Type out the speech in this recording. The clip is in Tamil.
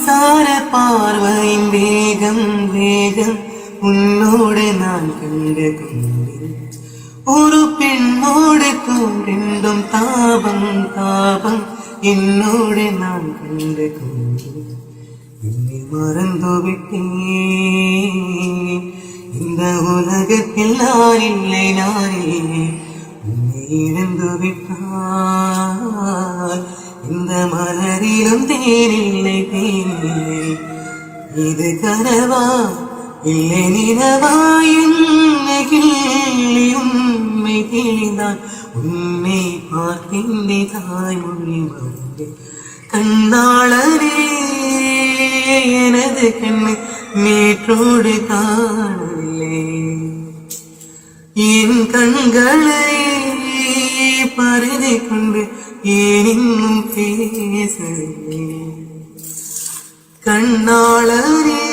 மின்சார பார்வையின் வேகம் வேகம் உன்னோடு நான் கண்டு கொண்டேன். ஒரு பெண்ணோடு தோன்றும் தாபம் தாபம் என்னோடு நான் கண்டு கொண்டேன். என்னை மறந்து விட்டேன் இந்த உலகத்தில் நான் இல்லை நானே உன்னை இழந்து விட்டான் மலரிலும் தேனில்லை தேனில்லை. இது கனவா? இல்லை நினவா என்ன கிள்ளி உண்மை தெளிந்தான் உன்னை பார்க்கின்றே தாய்மொழி மறந்து. கண்ணாளரே எனது கண்ணு நேற்றோடு காணவில்லை. என் கண்களை பருதி கொண்டு ஏன் இன்னும் பேசவில்லை கண்ணாளரே